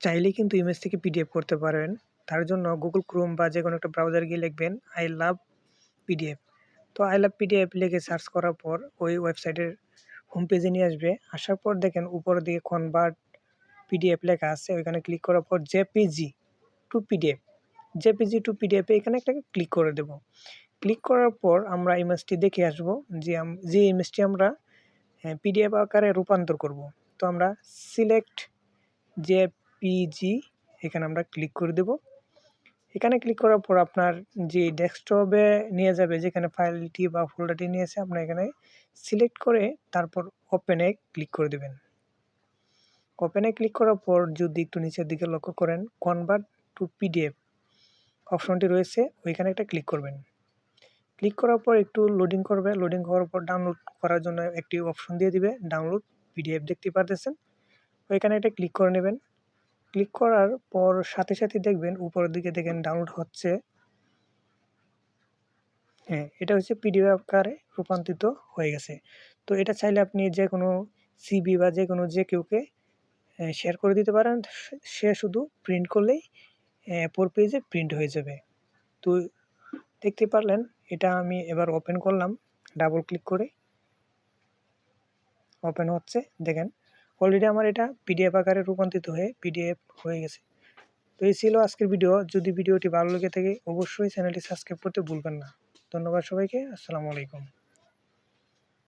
চাইলেই কিন্তু ইমেজ থেকে পিডিএফ করতে পারবেন তার জন্য গুগল ক্রোম বা যে কোনো একটা ব্রাউজার গিয়ে লিখবেন আই লাভ পিডিএফ তো আই লাভ পিডিএফ লিখে সার্চ করার পর ওই ওয়েবসাইটের হোম পেজে নিয়ে আসবে। আসার পর দেখেন উপরের দিকে কনভার্ট পিডিএফ লেখা আছে, ওইখানে ক্লিক করার পর JPG to PDF JPG to পিডিএফে এখানে একটা ক্লিক করে দেব। ক্লিক করার পর আমরা ইমেজটি দেখে আসব যে যে ইমেজটি আমরা পিডিএফ আকারে রূপান্তর করব। তো আমরা সিলেক্ট জেপিজি এখানে আমরা ক্লিক করে দেব। এখানে ক্লিক করার পর আপনার যে ডেস্কটপে নিয়ে যাবে, যেখানে ফাইলটি বা ফোল্ডারটি নিয়েছে আপনার এখানে সিলেক্ট করে তারপর ওপেনে ক্লিক করে দেবেন। ওপেনে ক্লিক করার পর যদি একটু নিচের দিকে লক্ষ্য করেন কনভার্ট টু পিডিএফ অপশনটি রয়েছে, ওইখানে একটা ক্লিক করবেন। ক্লিক করার পর একটু লোডিং করবে লোডিং করার পর ডাউনলোড করার জন্য একটি অপশন দিয়ে দিবে ডাউনলোড পিডিএফ দেখতে পারতেছেন। ওইখানে একটা ক্লিক করে নেবেন। ক্লিক করার পর সাথে সাথে দেখবেন উপরের দিকে দেখেন ডাউনলোড হচ্ছে। হ্যাঁ এটা হচ্ছে পিডিএফ আকারে রূপান্তরিত হয়ে গেছে। তো এটা চাইলে আপনি যে কোনো সিবি বা যে কোনো যে কেউকে শেয়ার করে দিতে পারেন। সে শুধু প্রিন্ট করলেই পর পেজে প্রিন্ট হয়ে যাবে। তো দেখতে পারলেন, এটা আমি এবার ওপেন করলাম। ডাবল ক্লিক করে ওপেন হচ্ছে, দেখেন। অলরেডি আমার এটা পিডিএফ আকারে রূপান্তরিত হয়ে পিডিএফ হয়ে গেছে। তো এই ছিল আজকের ভিডিও যদি ভিডিওটি ভালো লেগে থাকে, অবশ্যই চ্যানেলটি সাবস্ক্রাইব করতে ভুলবেন না। ধন্যবাদ সবাইকে। আসসালামু আলাইকুম।